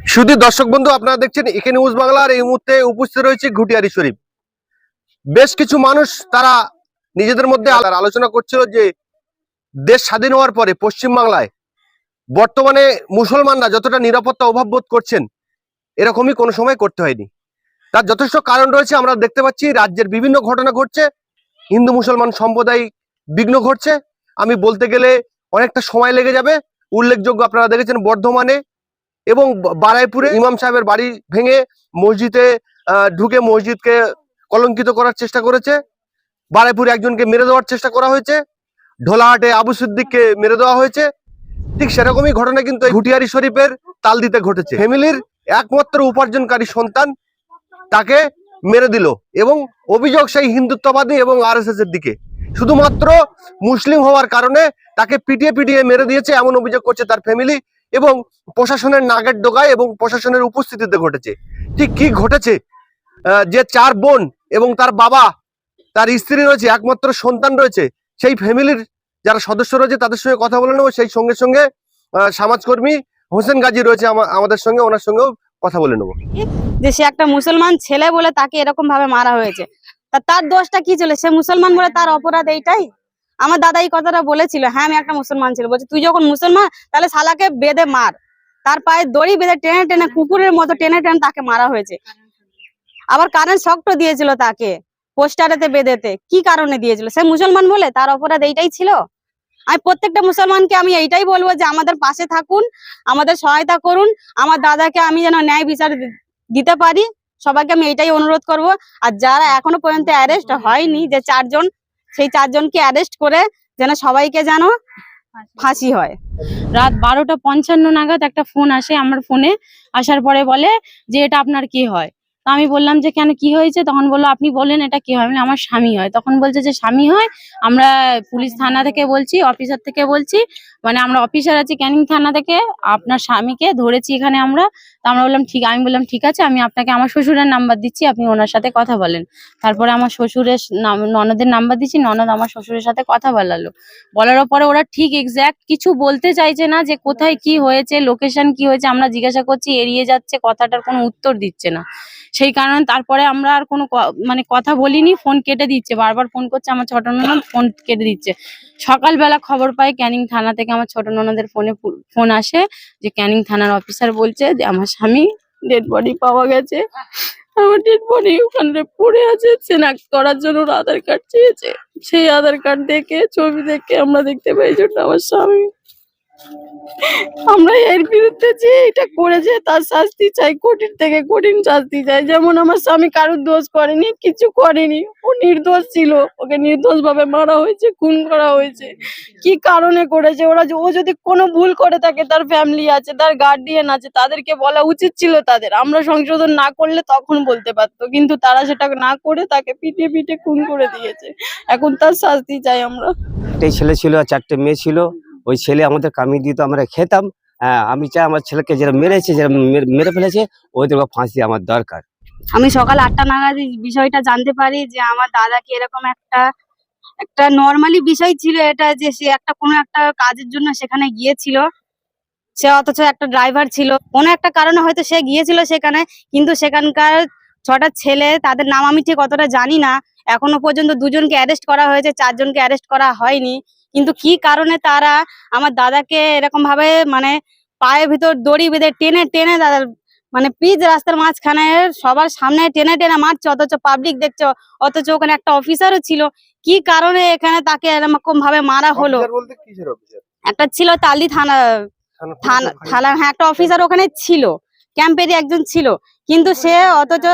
শুধু দর্শক বন্ধু, আপনারা দেখছেন এখানে নিউজ বাংলার এই মুহূর্তে উপস্থিত রয়েছে ঘুটিয়ারি শরীফ। বেশ কিছু মানুষ তারা নিজেদের মধ্যে আলোচনা করছিল যে, দেশ স্বাধীন হওয়ার পরে পশ্চিম বাংলায় বর্তমানে মুসলমানরা যতটা নিরাপত্তা অভাব বোধ করছেন, এরকমই কোনো সময় করতে হয়নি। তার যথেষ্ট কারণ রয়েছে, আমরা দেখতে পাচ্ছি, রাজ্যের বিভিন্ন ঘটনা ঘটছে, হিন্দু মুসলমান সম্প্রদায় বিঘ্ন ঘটছে। আমি বলতে গেলে অনেকটা সময় লেগে যাবে। উল্লেখযোগ্য আপনারা দেখেছেন, বর্ধমানে এবং বারাইপুরে ইমাম সাহেবের বাড়ি ভেঙে মসজিদে ঢুকে মসজিদকে কলঙ্কিত করার চেষ্টা করেছে। বারাইপুরে একজনকে মেরে দেওয়ার চেষ্টা করা হয়েছে। ঢোলাহাটে আবু সিদ্দিককে মেরে দেওয়া হয়েছে। ঠিক সেরকমই ঘটনা কিন্তু ঘুটিয়ারি শরীফের তাল দিতে ঘটেছে। ফ্যামিলির একমাত্র উপার্জনকারী সন্তান তাকে মেরে দিল এবং অভিযোগ সেই হিন্দুত্ববাদী এবং আর এর দিকে। শুধুমাত্র মুসলিম হওয়ার কারণে তাকে পিটিয়ে পিটিয়ে মেরে দিয়েছে এমন অভিযোগ করছে তার ফ্যামিলি। এবং প্রশাসনের নাগের ডোগায় এবং প্রশাসনের উপস্থিতিতে ঘটেছে। ঠিক কি ঘটেছে? যে চার বোন এবং তার বাবা, তার স্ত্রী রয়েছে, একমাত্র সন্তান রয়েছে, সেই ফ্যামিলির যারা সদস্য রয়েছে, তাদের সঙ্গে কথা বলে নেব। সেই সঙ্গে সঙ্গে সমাজকর্মী হোসেন গাজী রয়েছে আমা- আমাদের সঙ্গে, ওনার সঙ্গেও কথা বলে নেব। যে সে একটা মুসলমান ছেলে বলে তাকে এরকম ভাবে মারা হয়েছে। তার দোষটা কি ছিল? সে মুসলমান বলে তার অপরাধ এইটাই? আমার দাদা এই কথাটা বলেছিল হ্যাঁ আমি একটা মুসলমান ছিল। বলছে, তুই যখন মুসলমান, তাহলে শালাকে বেঁধে মার। তার পায়ে দড়ি বেঁধে টেনে টেনে কুকুরের মতো টেনে টেনে তাকে মারা হয়েছে। আবার কারেন্ট শক্ট দিয়েছিল তাকে, পোস্টারেতে বেঁধেতে। কি কারণে দিয়েছিল? সে মুসলমান বলে, তার অপরাধ এইটাই ছিল। আমি প্রত্যেকটা মুসলমানকে আমি এইটাই বলব যে, আমাদের পাশে থাকুন, আমাদের সহায়তা করুন, আমার দাদাকে আমি যেন ন্যায় বিচার দিতে পারি। সবাইকে আমি এটাই অনুরোধ করব। আর যারা এখনও পর্যন্ত অ্যারেস্ট হয়নি, যে চারজন সেই চারজনকে অ্যারেস্ট করে যেন সবাইকে যেন ফাঁসি হয়। রাত বারোটা পঞ্চান্ন নাগাদ একটা ফোন আসে আমার ফোনে আসার পরে বলে যে এটা আপনার কি হয়? আমি বললাম যে, কেন? কি হয়েছে? তখন বলল, আপনি বলেন এটা কি হয়? আমি আমার স্বামী হয়। তখন বলছে যে, স্বামী হয়? আমরা পুলিশ থানা থেকে বলছি, অফিসার থেকে বলছি মানে আমরা অফিসার আছি, ক্যানিং থানা থেকে, আপনার স্বামীকে ধরেছি এখানে আমরা। তো আমরা বললাম, ঠিক, আমি বললাম, ঠিক আছে, আমি আপনাকে, আমার শ্বশুরের নাম্বার দিচ্ছি, আপনি ওনার সাথে কথা বলেন। তারপরে আমার শ্বশুরের ননদের নাম্বার দিচ্ছি, ননদ আমার শ্বশুরের সাথে কথা বলালো। বলার পরে ওরা ঠিক এক্স্যাক্ট কিছু বলতে চাইছে না যে, কোথায় কি হয়েছে লোকেশন কি হয়েছে, আমরা জিজ্ঞাসা করছি, এড়িয়ে যাচ্ছে, কথাটার কোনো উত্তর দিচ্ছে না। সেই কারণে তারপরে আমরা আর কোনো মানে কথা বলিনি, ফোন কেটে দিচ্ছে, বারবার ফোন করছে, আমার ছোট ননদ ফোন কেটে দিচ্ছে। সকালবেলা খবর পাই ক্যানিং থানা থেকে আমার ছোট ননদের ফোনে ফোন আসে যে ক্যানিং থানার অফিসার বলছে যে আমার স্বামী ডেড বডি পাওয়া গেছে। আমার ডেড বডি ওখানে পড়ে আছে সেনাক্ত করার জন্য আধার কার্ড চেয়েছে। সেই আধার কার্ড দেখে, ছবি দেখে আমরা দেখতে পাই জন্য আমার স্বামী। আমরা এর বিরুদ্ধে যে এটা করেছে, তার শাস্তি চাই, কঠিন থেকে কঠিন শাস্তি চাই। যেমন আমার স্বামী কারোর দোষ করেনি, কিছু করেনি। ও নির্দোষ ছিল। ওকে নির্দোষ ভাবে মারা হয়েছে, খুন করা হয়েছে। কি কারণে করেছে? ওরা ও যদি কোনো ভুল করে থাকে, তার ফ্যামিলি আছে, তার গার্ডিয়ান আছে, তাদেরকে বলা উচিত ছিল তাদের। আমরা সংশোধন না করলে তখন বলতে পারতো। কিন্তু তারা সেটা না করে তাকে পিটিয়ে পিটিয়ে খুন করে দিয়েছে। এখন তার শাস্তি চাই আমরা। একটাই ছেলে ছিল আর চারটে মেয়ে ছিল। ওই ছেলে আমাদের কামিয়ে দিত আমরা খেতাম। হ্যাঁ আমি চাই আমার ছেলেকে যারা মেরেছে যারা মেরে- ফেলেছে ওদেরকে ফাঁসি আমার দরকার। আমি সকাল আটটা নাগাদ বিষয়টা জানতে পারি যে আমার দাদাকে এরকম একটা একটা নর্মালি বিষয় ছিল এটা যে সে একটা কোনো একটা কাজের জন্য সেখানে গিয়েছিল। সে অথচ একটা ড্রাইভার ছিল। কোনো একটা কারণে হয়তো সে গিয়েছিল সেখানে, কিন্তু সেখানকার ছটা ছেলে, তাদের নাম আমি ঠিক অতটা জানি না। এখনও পর্যন্ত দুজনকে অ্যারেস্ট করা হয়েছে, চারজনকে অ্যারেস্ট করা হয়নি। কিন্তু কি কারণে তারা আমার দাদাকে এরকম ভাবে মানে পায়ের ভিতর দড়ি বেঁধে টেনে টেনে দাদার মানে পিচ রাস্তার মাঝখানে সবার সামনে টেনে টেনে মারছে অথচ পাবলিক দেখছ অথচ ওখানে একটা অফিসারও ছিল। কি কারণে এখানে তাকে এরকম ভাবে মারা হলো? একটা ছিল তালি থানা থানা থানা হ্যাঁ একটা অফিসার ওখানে ছিল ক্যাম্পেরই একজন ছিল। কিন্তু সে অথচ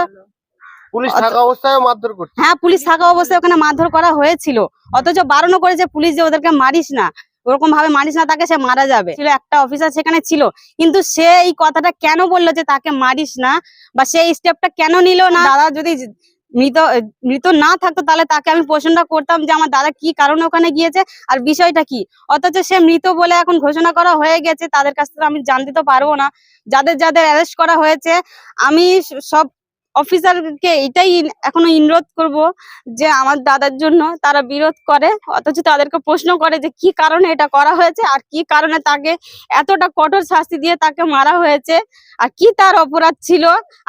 পুলিশ থাকা অবস্থায় মারধর করছে। হ্যাঁ পুলিশ থাকা অবস্থায় ওখানে মারধর করা হয়েছিল। অথচ বারণও করেছে পুলিশ যে ওদেরকে মারিস না। ওরকম ভাবে মারিস না তাকে সে মারা যাবে। ছিল একটা অফিসার সেখানে ছিল। কিন্তু সে এই কথাটা কেন বলল যে তাকে মারিস না? বা সে স্টেপটা কেন নিল না? দাদা যদি মৃত মৃত না থাকতো তাহলে তাকে আমি প্রশ্নটা করতাম যে আমার দাদা কি কারণে ওখানে গিয়েছে? আর বিষয়টা কি? অথচ সে মৃত বলে এখন ঘোষণা করা হয়ে গেছে। তাদের কাছ থেকে আমি জানতে তো পারব না। যাদের যাদের অ্যারেস্ট করা হয়েছে আমি সব অফিসারকে এটাই এখনও অনুরোধ করব যে আমার দাদার জন্য তারা বিরোধ করে, অথচ তাদেরকে প্রশ্ন করে যে কি কারণে এটা করা হয়েছে আর কি কারণে তাকে এতটা কঠোর শাস্তি দিয়ে তাকে মারা হয়েছে আর কি তার অপরাধ ছিল,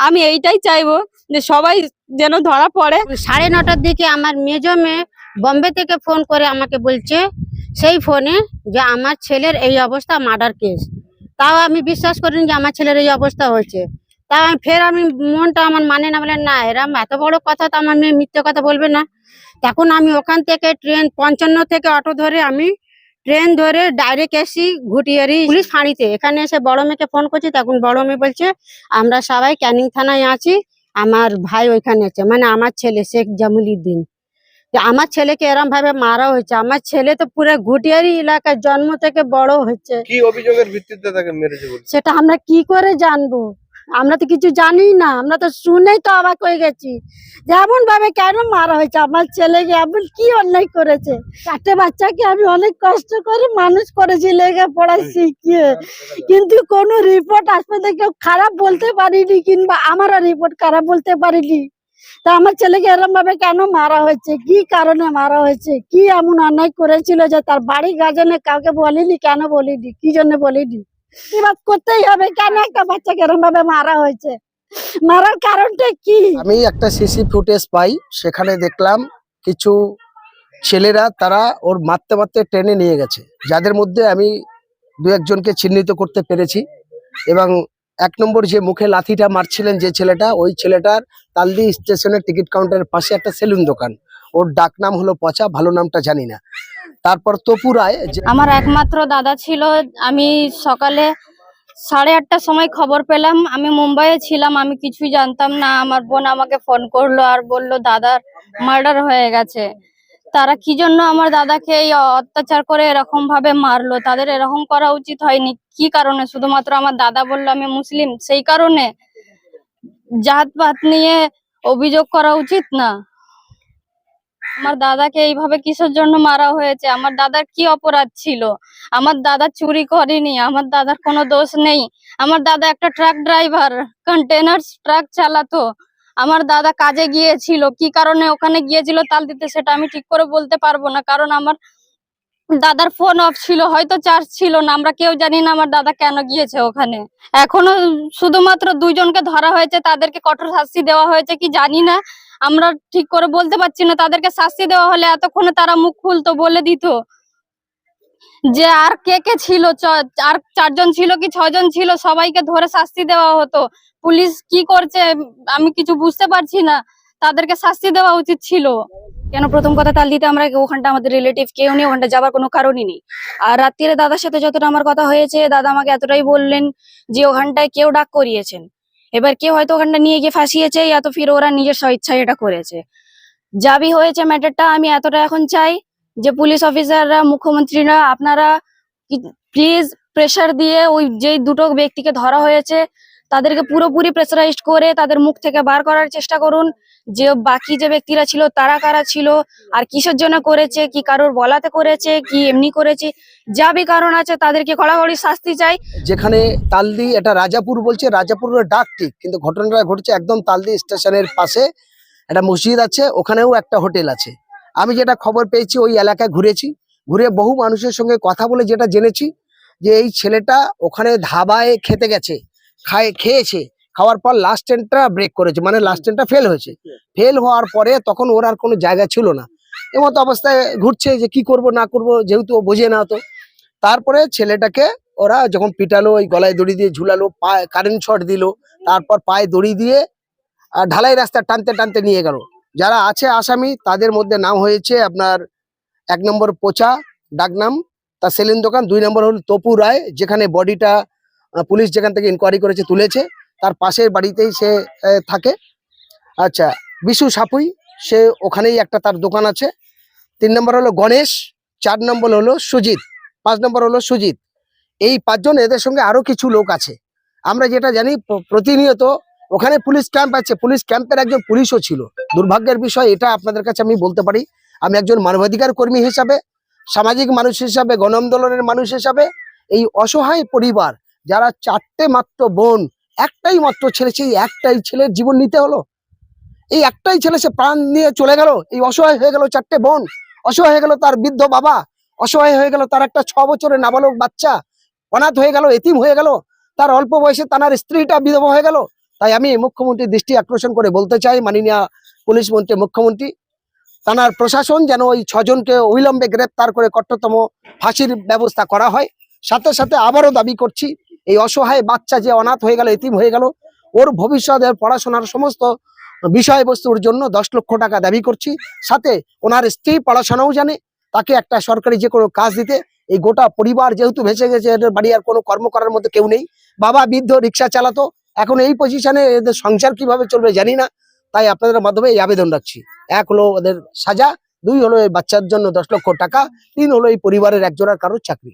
আমি এইটাই চাইব যে সবাই যেন ধরা পড়ে। সাড়ে নটার দিকে আমার মেজো মেয়ে বম্বে থেকে ফোন করে আমাকে বলছে, সেই ফোনে যে আমার ছেলের এই অবস্থা মার্ডার কেস। তাও আমি বিশ্বাস করিনি যে আমার ছেলের এই অবস্থা হয়েছে। আমি ফের আমি মনটা আমার মানে না বলে না এরম এত বড় কথা তো আমার মেয়ে মিথ্যে কথা বলবে না। তখন আমি ওখান থেকে ট্রেন পঞ্চান্ন থেকে অটো ধরে আমি ট্রেন ধরে ডাইরেক্ট এসি ঘুটিয়ারি পুলিশ ফাঁড়িতে। এখানে এসে বড় মেয়েকে ফোন করছি তখন বড় মেয়ে বলছে আমরা সবাই ক্যানিং থানায় আছি আমার ভাই ওইখানে আছে মানে আমার ছেলে শেখ জামুলউদ্দিন। আমার ছেলেকে এরম ভাবে মারা হয়েছে। আমার ছেলে তো পুরো ঘুটিয়ারি এলাকায় জন্ম থেকে বড় হয়েছে। কি অভিযোগের ভিত্তিতে তাকে মেরেছে সেটা আমরা কি করে জানব? আমরা তো কিছু জানি না আমরা তো শুনেই তো অবাক হয়ে গেছি। যেমন ভাবে কেন মারা হয়েছে আমার ছেলেকে এমন কি অন্যায় করেছে? চারটে বাচ্চাকে আমি অনেক কষ্ট করে মানুষ করেছি লেগে পড়া শিখিয়ে কিন্তু কোনো রিপোর্ট আসবে কেউ খারাপ বলতে পারিনি কিংবা আমারও রিপোর্ট খারাপ বলতে পারিনি। তা আমার ছেলেকে এরম ভাবে কেন মারা হয়েছে? কি কারণে মারা হয়েছে? কি এমন অন্যায় করেছিল যে তার বাড়ি গার্জেনে কাউকে বলিনি কেন বলিনি? কি জন্য বলিনি? প্রতিবাদ করতেই হবে। কেন একটা বাচ্চাকে এরম ভাবে মারা হয়েছে? মারার কারণটা কি? আমি একটা সিসি ফুটেজ পাই, সেখানে দেখলাম কিছু ছেলেরা তারা ওর মারতে মারতে ট্রেনে নিয়ে গেছে। যাদের মধ্যে আমি দু একজনকে চিহ্নিত করতে পেরেছি এবং এক নম্বর যে মুখে লাথিটা মারছিলেন যে ছেলেটা, ওই ছেলেটার তালদি স্টেশনের টিকিট কাউন্টারের পাশে একটা সেলুন দোকান। ওর ডাক নাম হলো পচা, ভালো নামটা জানি না। তারপর তপু রায় যে আমার একমাত্র দাদা ছিল। আমি সকালে সাড়ে আটটার সময় খবর পেলাম। আমি মুম্বাইয়ে ছিলাম। আমি কিছুই জানতাম না। আমার বোন আমাকে ফোন করল আর বলল দাদার মার্ডার হয়ে গেছে। তারা কি জন্য আমার দাদাকে এই অত্যাচার করে এরকম ভাবে মারলো? তাদের এরকম করা উচিত হয়নি। কি কারণে? শুধুমাত্র আমার দাদা বলল, আমি মুসলিম। সেই কারণে? জাত পাত নিয়ে অভিযোগ করা উচিত না? আমার দাদাকে এইভাবে কিসের জন্য মারা হয়েছে? আমার দাদার কি অপরাধ ছিল? আমার দাদা চুরি করেনি, আমার দাদার কোনো দোষ নেই। আমার দাদা একটা ট্রাক ড্রাইভার কন্টেনার ট্রাক চালাতো। আমার দাদা কাজে গিয়েছিল, কি কারণে ওখানে গিয়েছিল তাল দিতে সেটা আমি ঠিক করে বলতে পারব না, কারণ আমার দাদার ফোন অফ ছিল, হয়তো চার্জ ছিল না, আমরা কেউ জানি না আমার দাদা কেন গিয়েছে ওখানে। এখনও শুধুমাত্র দুইজনকে ধরা হয়েছে, তাদেরকে কঠোর শাস্তি দেওয়া হয়েছে কি জানি না। আমরা ঠিক করে বলতে পারছি না। তাদেরকে শাস্তি দেওয়া হলে এতক্ষণে তারা মুখ খুলতো, বলে দিত যে আর কে কে ছিল আর চারজন ছিল কি ছজন ছিল, সবাইকে ধরে শাস্তি দেওয়া হতো। পুলিশ কি করছে আমি কিছু বুঝতে পারছি না। তাদেরকে শাস্তি দেওয়া উচিত ছিল। কেন? প্রথম কথা, তাল দিতে আমরা ওখানটা আমাদের রিলেটিভ কেউ নেই, ওখানটা যাবার কোনো কারণই নেই। আর রাত্রিরে দাদার সাথে যতটা আমার কথা হয়েছে, দাদা আমাকে এতটাই বললেন যে ওখানটায় কেউ ডাক করিয়েছেন। এবার কেউ হয়তো ওখানটা নিয়ে গিয়ে ফাঁসিয়েছে, ইয়া তো ফির ওরা নিজের স্বইচ্ছায় এটা করেছে। যাবি হয়েছে ম্যাটারটা, আমি এতটা এখন চাই যে পুলিশ অফিসাররা, মুখ্যমন্ত্রীরা, আপনারা প্লিজ প্রেশার দিয়ে ওই যেই দুটো ব্যক্তিকে ধরা হয়েছে, তাদেরকে পুরোপুরি প্রেসারাইজড করে তাদের মুখ থেকে বার করার চেষ্টা করুন। যে বাকি যে ব্যক্তিরা ছিল তারা কারা ছিল? আর কিসের জন্য করেছে? কি কারোর বলাতে করেছে? কি এমনি করেছে? যা বি কারণ আছে, তাদেরকে কড়াকড়ি শাস্তি চাই। যেখানে তালদি, এটা রাজাপুর বলছে, রাজাপুরের ডাক ঠিক, কিন্তু ঘটনাটা ঘটছে একদম তালদি স্টেশনের পাশে। একটা মসজিদ আছে, ওখানেও একটা হোটেল আছে। আমি যেটা খবর পেয়েছি, ওই এলাকায় ঘুরেছি। ঘুরে বহু মানুষের সঙ্গে কথা বলে যেটা জেনেছি, যে এই ছেলেটা ওখানে ধাবায় খেতে গেছে, খায়, খেয়েছে। খাওয়ার পর লাস্ট ট্রেনটা ব্রেক করেছে মানে লাস্ট ট্রেনটা ফেল হয়েছে। ফেল হওয়ার পরে তখন ওর আর কোনো জায়গা ছিল না। এমতো অবস্থায় ঘুরছে যে কি করব, না করব, যেহেতু ও বোঝে না তো। তারপরে ছেলেটাকে ওরা যখন পিটালো, ওই গলায় দড়ি দিয়ে ঝুলালো, পায়ে কারেন্ট শট দিল, তারপর পায়ে দড়ি দিয়ে ঢালাই রাস্তা টানতে টানতে নিয়ে গেল। যারা আছে আসামি, তাদের মধ্যে নাম হয়েছে আপনার এক নম্বর পোচা ডাকনাম তার সেলিন দোকান, দুই নম্বর হল তপু রায়, যেখানে বডিটা পুলিশ যেখান থেকে ইনকোয়ারি করেছে, তুলেছে। তার পাশের বাড়িতেই সে থাকে। আচ্ছা বিশু সাপুই, সে ওখানেই একটা তার দোকান আছে। তিন নম্বর হলো গণেশ, চার নম্বর হলো সুজিত, পাঁচ নম্বর হলো সুজিত। এই পাঁচজন এদের সঙ্গে আরও কিছু লোক আছে। আমরা যেটা জানি প্রতিনিয়ত ওখানে পুলিশ ক্যাম্প আছে। পুলিশ ক্যাম্পের একজন পুলিশও ছিল। দুর্ভাগ্যের বিষয়, এটা আপনাদের কাছে আমি বলতে পারি। আমি একজন মানবাধিকার কর্মী হিসাবে, সামাজিক মানুষ হিসাবে, গণ আন্দোলনের মানুষ হিসাবে, এই অসহায় পরিবার, যারা চারটে মাত্র বোন একটাই মাত্র ছেলে, সেই একটাই ছেলের জীবন নিতে হলো। এই একটাই ছেলে সে প্রাণ নিয়ে চলে গেল, এই অসহায় হয়ে গেল চারটে বোন, অসহায় হয়ে গেল তার বৃদ্ধ বাবা, অসহায় হয়ে গেল তার একটা ছ বছরের নাবালক বাচ্চা, অনাথ হয়ে গেল, এতিম হয়ে গেল, তার অল্প বয়সে তার স্ত্রীটা বিধবা হয়ে গেল। তাই আমি মুখ্যমন্ত্রীর দৃষ্টি আকর্ষণ করে বলতে চাই, মাননীয় পুলিশ মন্ত্রী, মুখ্যমন্ত্রী, তানার প্রশাসন যেন ওই ছজনকে অবিলম্বে গ্রেপ্তার করে কঠোরতম ফাঁসির ব্যবস্থা করা হয়। সাথে সাথে আবারও দাবি করছি এই অসহায় বাচ্চা যে অনাথ হয়ে গেল, এতিম হয়ে গেল, ওর ভবিষ্যতের পড়াশোনার সমস্ত বিষয়বস্তুর জন্য দশ লক্ষ টাকা দাবি করছি। সাথে ওনার স্ত্রী পড়াশোনাও জানে, তাকে একটা সরকারি যে কোনো কাজ দিতে। এই গোটা পরিবার যেহেতু ভেসে গেছে, এদের বাড়ি আর কোনো কর্ম করার মধ্যে কেউ নেই। বাবা বৃদ্ধ রিক্সা চালাতো, এখন এই পজিশনে এদের সংসার কীভাবে চলবে জানি না। তাই আপনাদের মাধ্যমে এই আবেদন রাখছি। এক হলো ওদের সাজা, দুই হলো এই বাচ্চার জন্য দশ লক্ষ টাকা, তিন হলো এই পরিবারের একজনের কারোর চাকরি।